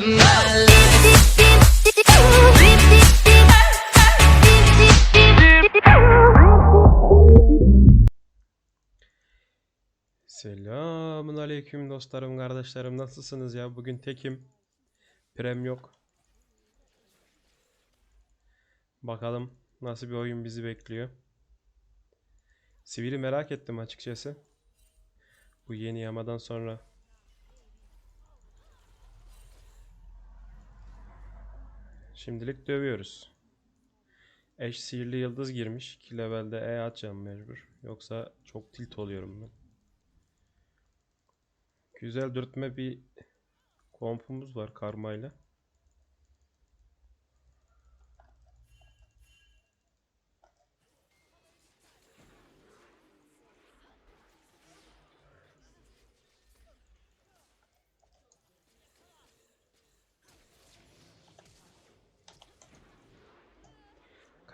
mükemmel Selamun aleyküm dostlarım, kardeşlerim. Nasılsınız ya? Bugün tekim. Prem yok. Bakalım nasıl bir oyun bizi bekliyor. Sivil'i merak ettim açıkçası. Bu yeni yamadan sonra. Şimdilik dövüyoruz. Eş sihirli yıldız girmiş. 2 levelde E atacağım mecbur. Yoksa çok tilt oluyorum ben. Güzel dürtme bir kompumuz var karmayla.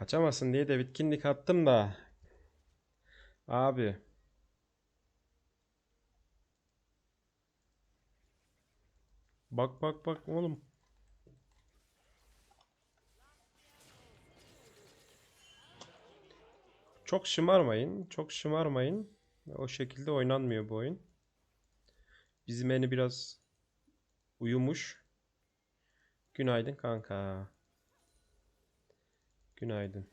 Kaçamasın diye de bitkinlik attım da. Abi. Bak bak bak oğlum. Çok şımarmayın. Çok şımarmayın. O şekilde oynanmıyor bu oyun. Bizim eni biraz uyumuş. Günaydın kanka. Günaydın.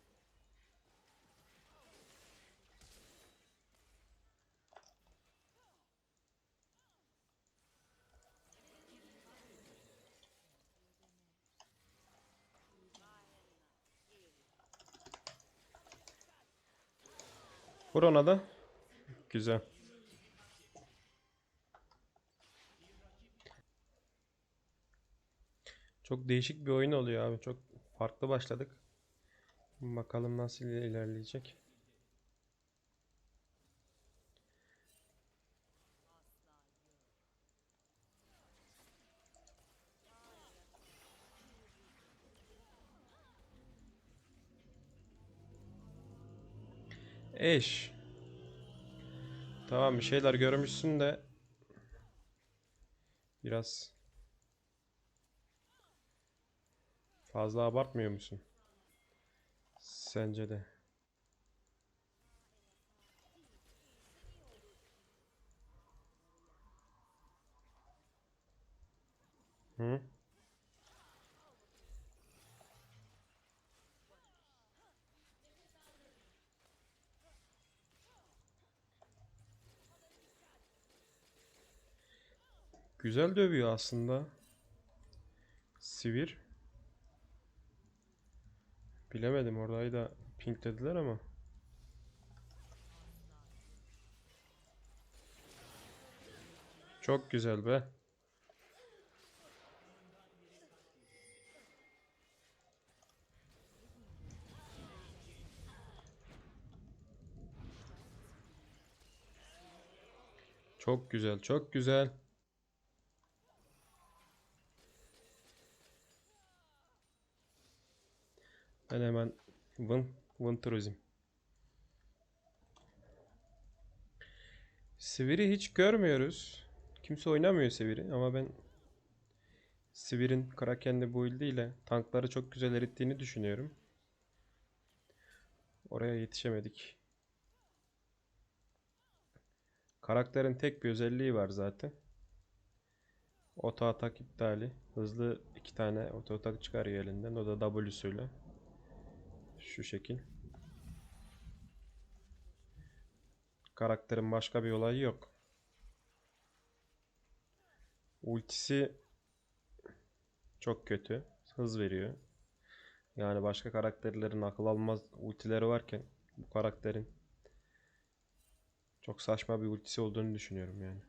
Vur da. Güzel. Çok değişik bir oyun oluyor abi. Çok farklı başladık. Bakalım nasıl ilerleyecek. Eş. Tamam bir şeyler görmüşsün de biraz fazla abartmıyor musun? Sence de. Hı? Güzel dövüyor aslında. Sivir. Bilemedim orayı da pink dediler ama. Çok güzel be. Çok güzel, çok güzel. Ben hemen Turizm. Sivir'i hiç görmüyoruz. Kimse oynamıyor Sivir'i ama ben Sivir'in Kraken'de build ile tankları çok güzel erittiğini düşünüyorum. Oraya yetişemedik. Karakterin tek bir özelliği var zaten. Oto atak iptali. Hızlı iki tane oto atak çıkarıyor elinden. O da W'suyla. Şu şekil. Karakterin başka bir olayı yok. Ultisi çok kötü. Hız veriyor. Yani başka karakterlerin akıl almaz ultileri varken bu karakterin çok saçma bir ultisi olduğunu düşünüyorum yani.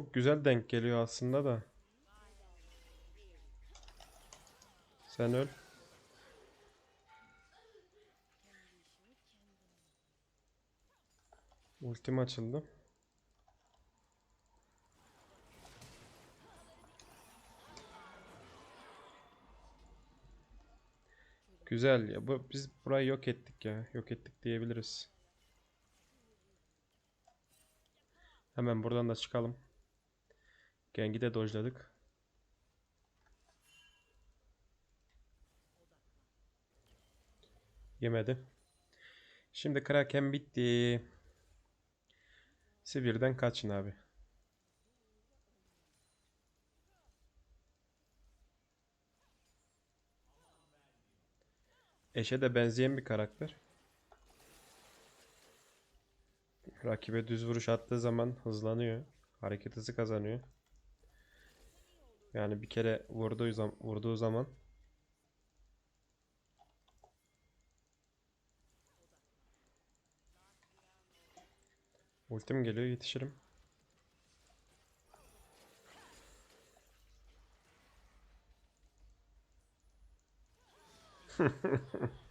çok güzel denk geliyor aslında da. Sen öl. Ultim açıldı. Güzel ya. Bu, biz burayı yok ettik ya. Yok ettik diyebiliriz. Hemen buradan da çıkalım. Gengi de dojladık. Yemedi. Şimdi Kraken bitti. Sibir'den kaçın abi. Eşe de benzeyen bir karakter. Rakibe düz vuruş attığı zaman hızlanıyor. Hareket hızı kazanıyor. Yani bir kere vurduğu zaman, vurduğu zaman Ultim geliyor yetişirim.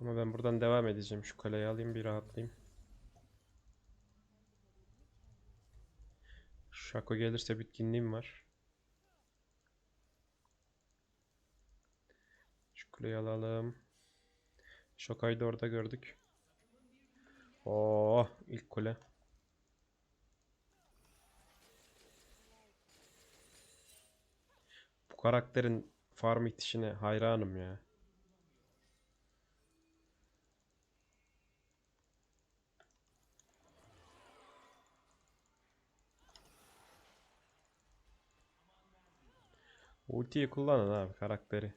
Ama ben buradan devam edeceğim. Şu kaleyi alayım bir rahatlayayım. Şako gelirse bitkinliğim var. Şu kuleyi alalım. Şokayı da orada gördük. Oo, ilk kule. Bu karakterin farm itişine hayranım ya. Ultiyi kullanın abi karakteri.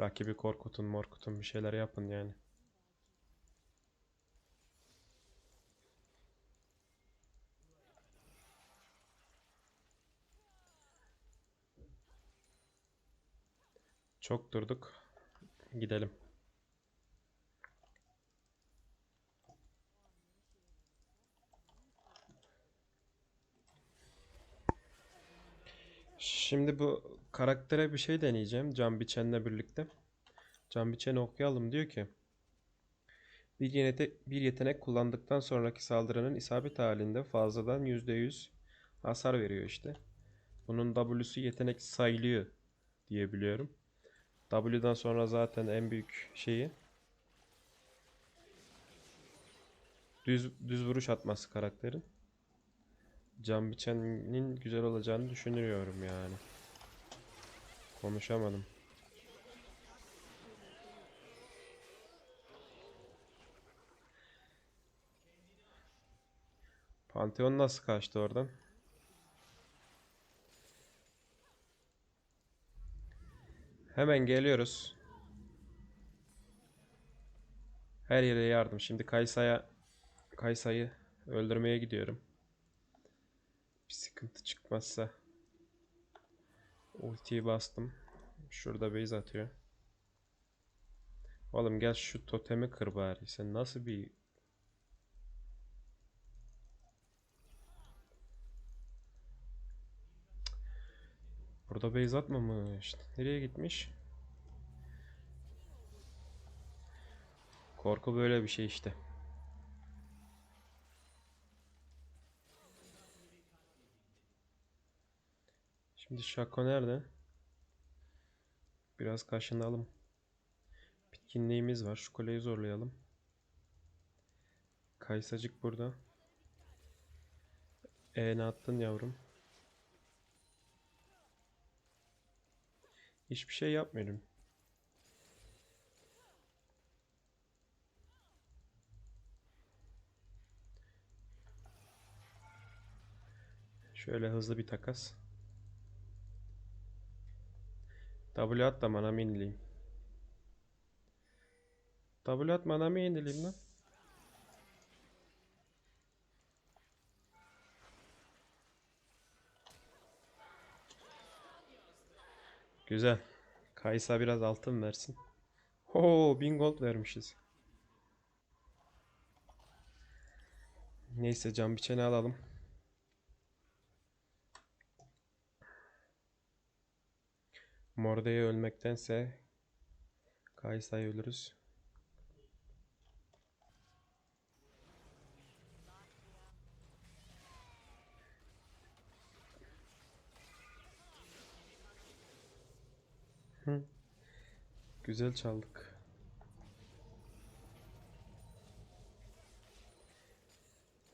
Rakibi korkutun morkutun bir şeyler yapın yani. Çok durduk. Gidelim. Şimdi bu karaktere bir şey deneyeceğim. Can Biçen'le birlikte. Can Biçen'i okuyalım diyor ki. Bir yetenek, bir yetenek kullandıktan sonraki saldırının isabet halinde fazladan %100 hasar veriyor işte. Bunun W'su yetenek sayılıyor diye biliyorum. W'dan sonra zaten en büyük şeyi düz düz vuruş atması karakterin. Can biçenin güzel olacağını düşünüyorum yani. Konuşamadım. Pantheon nasıl kaçtı oradan? Hemen geliyoruz. Her yere yardım. Şimdi Kaysa'ya Kaysa'yı öldürmeye gidiyorum. Bir sıkıntı çıkmazsa. Ultiyi bastım. Şurada base atıyor. Oğlum gel şu totemi kır bari. Sen nasıl bir Burada base atmamış. Nereye gitmiş? Korku böyle bir şey işte. Şimdi Şako nerede? Biraz kaşınalım. Bitkinliğimiz var. Şu kuleyi zorlayalım. Kaysacık burada. E ne attın yavrum? Hiçbir şey yapmıyorum. Şöyle hızlı bir takas. W at da manamı yenileyim. W at manamı yenileyim lan. Güzel. Kaysa biraz altın versin. Oo 1000 gold vermişiz. Neyse can biçeni alalım. Morda'ya ölmektense Kaysa'ya ölürüz. Güzel çaldık.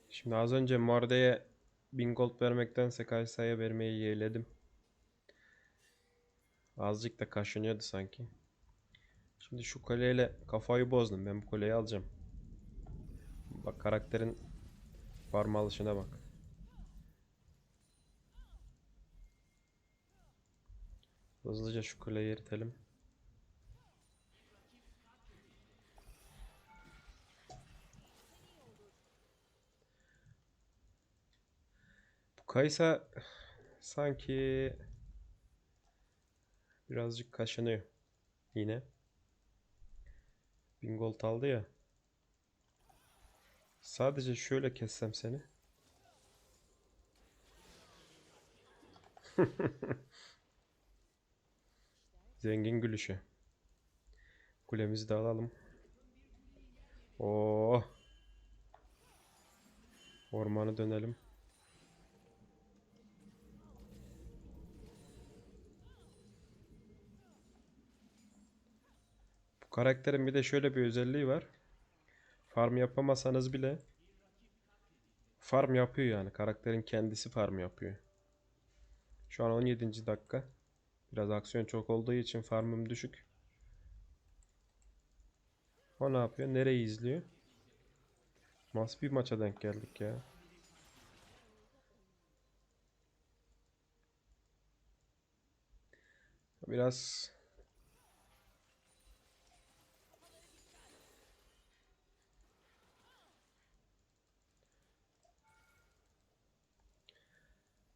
Şimdi az önce Morda'ya 1000 gold vermektense Kaysa'ya vermeyi yeğledim. Azıcık da kaşınıyordu sanki. Şimdi şu koleyle kafayı bozdum. Ben bu koleyi alacağım. Bak karakterin farm alışına bak. Hızlıca şu kuleyi eritelim. Bu Kaysa sanki birazcık kaşınıyor. Yine. 1000 gold aldı ya. Sadece şöyle kessem seni. Zengin gülüşü. Kulemizi de alalım. Oo. Ormanı dönelim. Karakterin bir de şöyle bir özelliği var. Farm yapamasanız bile farm yapıyor yani. Karakterin kendisi farm yapıyor. Şu an 17. dakika. Biraz aksiyon çok olduğu için farmım düşük. O ne yapıyor? Nereyi izliyor? Nasıl bir maça denk geldik ya? Biraz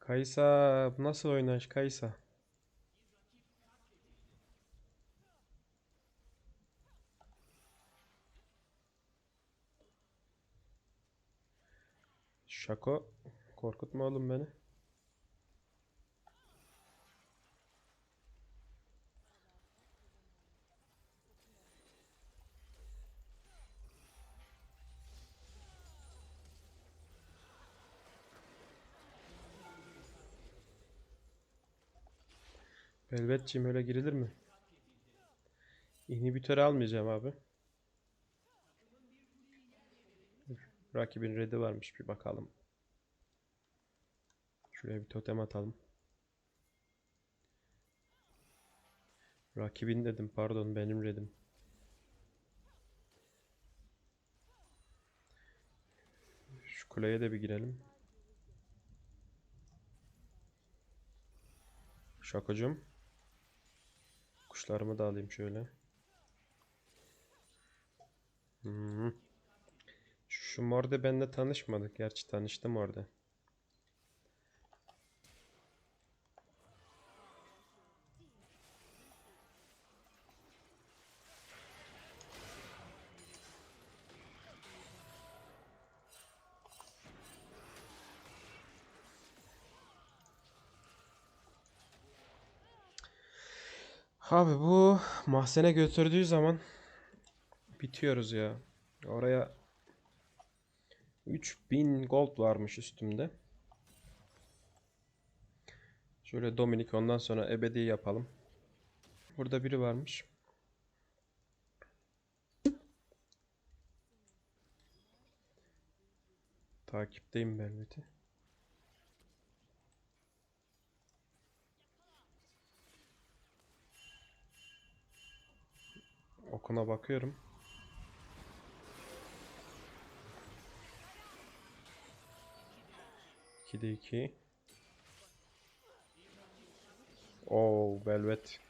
Kaysa bu nasıl oynayış Kaysa? Şako korkutma oğlum beni. Velvetciğim öyle girilir mi? İnhibitörü almayacağım abi. Rakibin red'i varmış bir bakalım. Şuraya bir totem atalım. Rakibin dedim pardon benim red'im. Şu kuleye de bir girelim. Şakocum. Kuşlarımı da alayım şöyle. Hmm. Şu morde benimle tanışmadık. Gerçi tanıştım orada. Abi bu mahzene götürdüğü zaman bitiyoruz ya. Oraya 3000 gold varmış üstümde. Şöyle Dominik ondan sonra ebedi yapalım. Burada biri varmış. Takipteyim Velvet'i. Okuna bakıyorum. İki de iki. Oo, Velvet.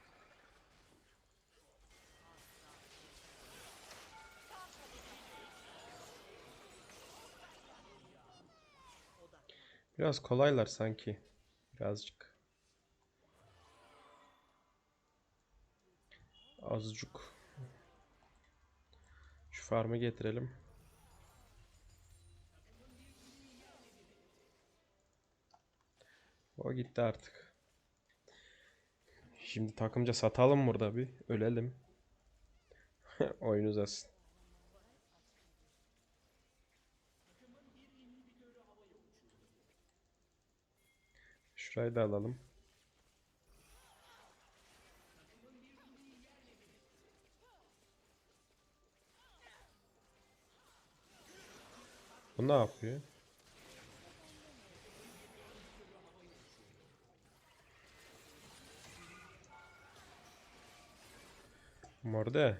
Biraz kolaylar sanki. Birazcık. Azıcık. Farmı getirelim. O gitti artık. Şimdi takımca satalım burada bir. Ölelim. Oyun uzasın. Şurayı da alalım. Bu ne yapıyor? Morde.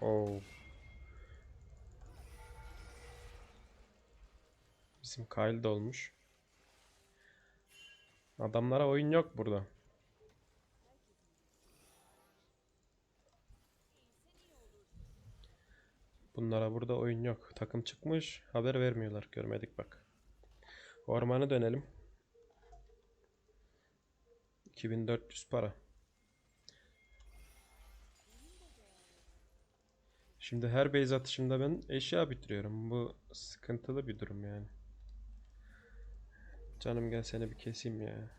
Oh. Bizim Kyle de olmuş. Adamlara oyun yok burada. Bunlara burada oyun yok. Takım çıkmış. Haber vermiyorlar. Görmedik bak. Ormana dönelim. 2400 para. Şimdi her base atışımda ben eşya bitiriyorum. Bu sıkıntılı bir durum yani. Canım gel seni bir keseyim ya.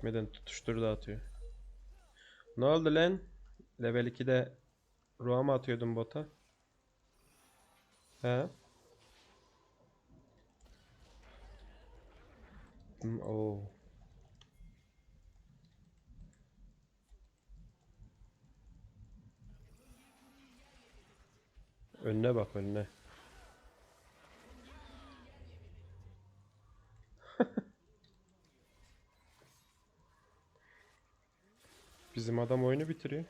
Gitmeden tutuştur da atıyor. Ne oldu lan? Level 2'de Ruha mı atıyordun bota? He? Hmm, oo. Önüne bak önüne. Bizim adam oyunu bitiriyor.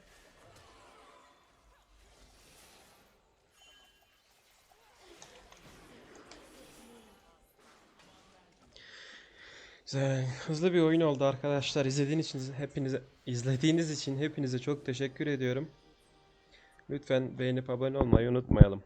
Güzel. Hızlı bir oyun oldu arkadaşlar. İzlediğiniz için hepinize izlediğiniz için hepinize çok teşekkür ediyorum. Lütfen beğenip abone olmayı unutmayalım.